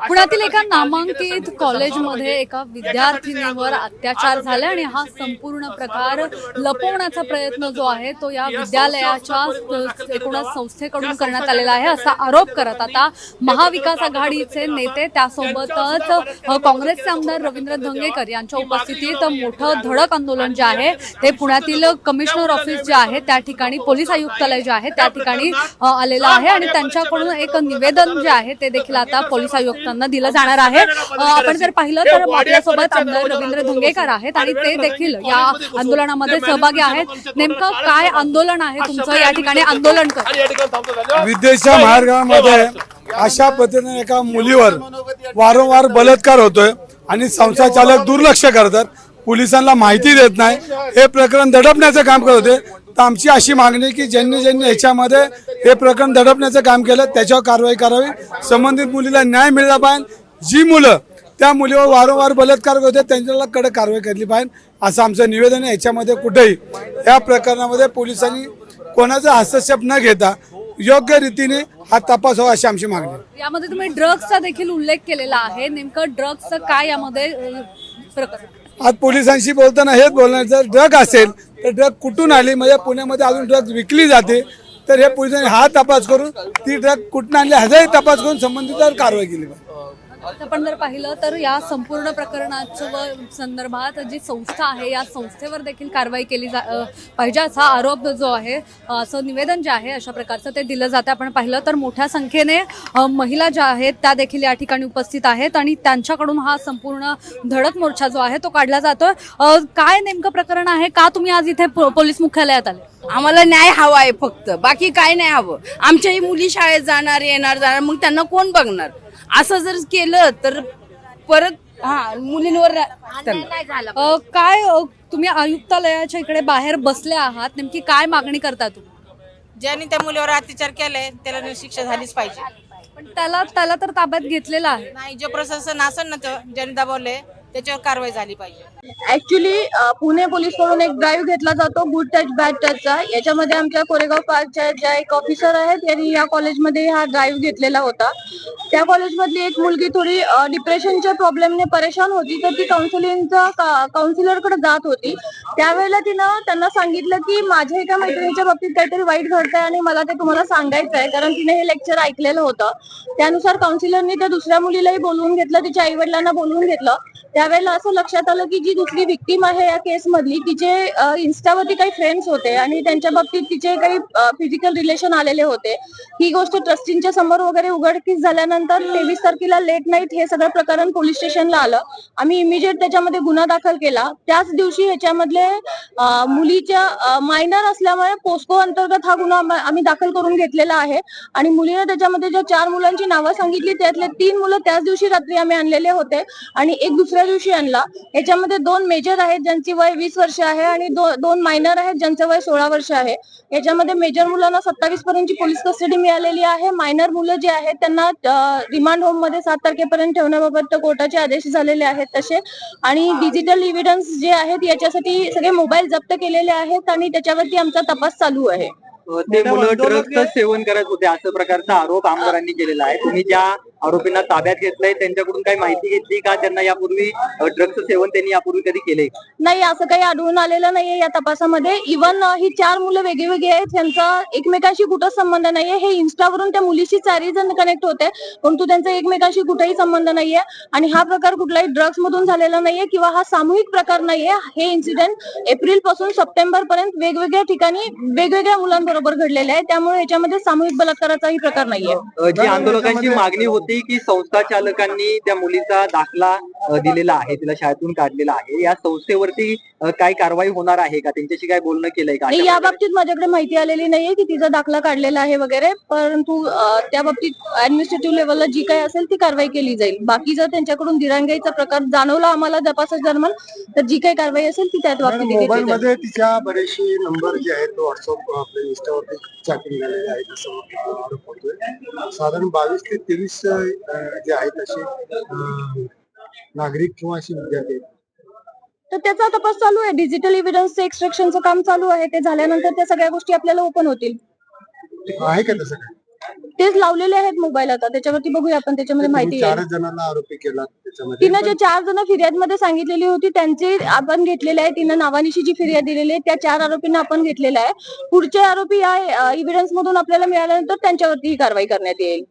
पुण्यातील एका नामांकित कॉलेजमध्ये एका विद्यार्थिनीवर अत्याचार झाले आणि हा संपूर्ण प्रकार लपवण्याचा प्रयत्न जो आहे तो या विद्यालयाच्या एकूणच संस्थेकडून करण्यात आलेला आहे असा आरोप करत आता महाविकास आघाडीचे नेते त्यासोबतच काँग्रेसचे आमदार रवींद्र धंगेकर यांच्या उपस्थितीत मोठं धडक आंदोलन जे आहे ते पुण्यातील कमिशनर ऑफिस जे आहे त्या ठिकाणी पोलीस आयुक्तालय जे आहे त्या ठिकाणी आलेलं आहे आणि त्यांच्याकडून एक निवेदन जे आहे ते देखील आता पोलीस आयुक्तांना दिलं जाणार आहे. आपण जर पाहिलं तर आपल्यासोबत आमदार रवींद्र धंगेकर आहेत आणि ते देखील या आंदोलनामध्ये सहभागी आहेत. नेमकं काय आंदोलन आहे तुमचं या ठिकाणी आंदोलन कर विद्येच्या मार्गामध्ये अशा पद्धतीने एका मुलीवर वारंवार बलात्कार होतोय आणि संसार चालक दुर्लक्ष करतात. पोलिसांना माहिती देत नाही. हे प्रकरण दडपण्याचं काम करत होते. तर आमची अशी मागणी की ज्यांनी ज्यांनी याच्यामध्ये हे प्रकरण दडपण्याचं काम केलं त्याच्यावर कारवाई करावी. संबंधित मुलीला न्याय मिळाला पाहिजे. जी मुलं त्या मुलीवर वारंवार बलात्कार होते त्यांच्याला कडक कारवाई केली पाहिजे असं आमचं निवेदन आहे. याच्यामध्ये कुठेही या प्रकरणामध्ये पोलिसांनी कोणाचा हस्तक्षेप न घेता योग्य रीतीने हा तपास व्हावा अशी आमची मागणी. यामध्ये तुम्ही ड्रग्सचा देखील उल्लेख केलेला आहे. नेमकं ड्रग्सचं काय यामध्ये आज पोलिसांशी बोलताना हेच बोलणार जर ड्रग असेल तर ड्रग कुठून आली? म्हणजे पुण्यामध्ये अजून ड्रग विकली जाते. तर हे पोलिसांनी हा तपास करून ती ड्रग कुठून आणली? ह्याचाही तपास करून संबंधितांवर कारवाई केली पाहिजे. आपण जर पाहिलं तर या संपूर्ण प्रकरणाच्या संदर्भात जी संस्था आहे या संस्थेवर देखील कारवाई केली जा पाहिजे असा आरोप जो आहे असं निवेदन जे आहे अशा प्रकारचं ते दिलं जातं आपण पाहिलं तर मोठ्या संख्येने महिला ज्या आहेत त्या देखील या ठिकाणी उपस्थित आहेत आणि त्यांच्याकडून हा संपूर्ण धडक मोर्चा जो आहे तो काढला जातोय. काय नेमकं प्रकरण आहे? का तुम्ही आज इथे पोलीस मुख्यालयात आले? आम्हाला न्याय हवा आहे फक्त. बाकी काय नाही हवं. आमच्याही मुली शाळेत जाणार येणार जाणार मग त्यांना कोण बघणार? असं जर केलं तर परत हा मुलींवर अ, काय अ, तुम्ही आयुक्तालयाच्या इकडे बाहेर बसले आहात नेमकी काय मागणी करता तुम्ही? ज्यांनी त्या मुलीवर अत्याचार केलाय त्याला शिक्षा झालीच पाहिजे. पण त्याला त्याला तर ताब्यात घेतलेला आहे. नाही जे प्रशासन असेल ना तो ज्यांनी दबावले त्याच्यावर कारवाई झाली पाहिजे. ऍक्च्युली पुणे पोलीसकडून एक ड्राईव्ह घेतला जातो गुड टच बॅड टचचा याच्यामध्ये आमच्या कोरेगाव पार्कच्या ज्या एक ऑफिसर आहेत त्यांनी या कॉलेजमध्ये हा ड्राईव्ह घेतलेला होता. त्या कॉलेजमधली एक मुलगी थोडी डिप्रेशनच्या प्रॉब्लेमने परेशान होती तर ती काउन्सिलिंगचा काउन्सिलरकडे जात होती. त्यावेळेला तिनं त्यांना सांगितलं की माझ्या एका मैत्रिणीच्या बाबतीत काहीतरी वाईट घडतंय आणि मला ते तुम्हाला सांगायचं आहे कारण तिने हे लेक्चर ऐकलेलं होतं. त्यानुसार काउन्सिलरनी त्या दुसऱ्या मुलीलाही बोलवून घेतलं तिच्या आई वडिलांना बोलवून घेतलं. त्यावेळेला असं लक्षात आलं की जी दुसरी विक्टीम आहे या केस मधली तिचे इन्स्टावरती काही फ्रेंड्स होते आणि त्यांच्या बाबतीत तिचे काही फिजिकल रिलेशन आलेले होते. ही गोष्ट ट्रस्टींच्या समोर वगैरे उघडकीस झाल्यानंतर तेवीस तारखेला लेट नाईट हे सगळं प्रकरण पोलीस स्टेशनला आलं. आम्ही इमिजिएट त्याच्यामध्ये गुन्हा दाखल केला. त्याच दिवशी ह्याच्यामधले मुलीच्या मायनर असल्यामुळे पोस्को अंतर्गत हा गुन्हा आम्ही दाखल करून घेतलेला आहे. आणि मुलीने त्याच्यामध्ये ज्या चार मुलांची नावं सांगितली त्यातले तीन मुलं त्याच दिवशी रात्री आम्ही आणलेले होते. आणि एक दुसऱ्या दिवशी आणला. याच्यामध्ये दोन मेजर आहेत ज्यांची वय वीस वर्ष आहे आणि दो- दोन मायनर आहेत ज्यांचं वय सोळा वर्ष आहे. याच्यामध्ये मेजर मुलांना सत्तावीस पर्यंतची पोलीस कस्टडी मिळालेली आहे. मायनर मुलं जे आहेत त्यांना रिमांड होममध्ये सात तारखेपर्यंत ठेवण्याबाबत कोर्टाचे आदेश झालेले आहेत तसे. आणि डिजिटल इव्हिडन्स जे आहेत याच्यासाठी सगळे मोबाईल जप्त केलेले आहेत आणि त्याच्यावरती आमचा तपास चालू आहे. ते मुलं ड्रग्जचं सेवन करत होते असं प्रकारचा आरोप आमदारांनी केलेला आहे. तुम्ही ज्या आरोपींना ताब्यात घेतलंय. त्यांच्याकडून काही माहिती घेतली का? त्यांना यापूर्वी ड्रग्जचं सेवन त्यांनी यापूर्वी कधी केलंय? नाही असं काही आढळून आलेलं नाहीये या तपासामध्ये. इव्हन ही चार मुलं वेगळी आहेत. त्यांचा एकमेकांशी कुठंच संबंध नाहीये. हे इन्स्टावरून त्या मुलीशी चारही जण कनेक्ट होते. परंतु त्यांचा एकमेकांशी कुठेही संबंध नाहीये. आणि हा प्रकार कुठलाही ड्रग्ज मधून झालेला नाहीये किंवा हा सामूहिक प्रकार नाहीये. हे इन्सिडेंट एप्रिलपासून सप्टेंबर पर्यंत वेगवेगळ्या ठिकाणी वेगवेगळ्या मुलांबरोबर घडलेले आहे. त्यामुळे याच्यामध्ये सामूहिक बलात्काराचाही प्रकार नाहीये. जी आंदोलकांची मागणी होती की संस्था चालकांनी त्या मुलीचा दाखला दिलेला आहे तिला शाळेतून काढलेला आहे? या संस्थेवरती काय कारवाई होणार आहे का? त्यांच्याशी काय बोलणं केलंय का? या बाबतीत माझ्याकडे माहिती आलेली नाहीये की तिचा दाखला काढलेला आहे वगैरे परंतु त्या बाबतीत ऍडमिनिस्ट्रेटिव्ह लेवलला जी काही असेल ती कारवाई केली जाईल. बाकी जर त्यांच्याकडून दिरांगाईचा प्रकार जाणवला आम्हाला तपासा दरम्यान तर जी काही कारवाई असेल ती त्यात बाबतीत मोबाईल. मध्ये तिच्या बरेचसे नंबर जे आहेत तो व्हॉट्सअप आपल्या इन्स्टावरती चॅटिंग झालेले आहेत असं साधारण बावीस ते तेवीस जे आहेत असे नागरिक किंवा असे विद्यार्थी आहेत? तर त्याचा तपास चालू आहे. डिजिटल इव्हिडन्सचं एक्स्ट्रॅक्शनचं काम चालू आहे. ते झाल्यानंतर त्या सगळ्या गोष्टी आपल्याला ओपन होतील. आहे का तसं काय? तेच लावलेले आहेत मोबाईल आता. त्याच्यावरती बघूया आपण. त्याच्यामध्ये माहिती चारच जणांना आरोपी केला त्याच्यामध्ये. तिनं जे चार जण फिर्यादमध्ये सांगितलेली होती त्यांचे आपण घेतलेले आहे. तिनं नावानिशी जी फिर्याद दिलेली आहे त्या चार आरोपींना आपण घेतलेला आहे. पुढचे आरोपी या एव्हिडन्स मधून आपल्याला मिळाल्यानंतर त्यांच्यावरती ही कारवाई करण्यात येईल.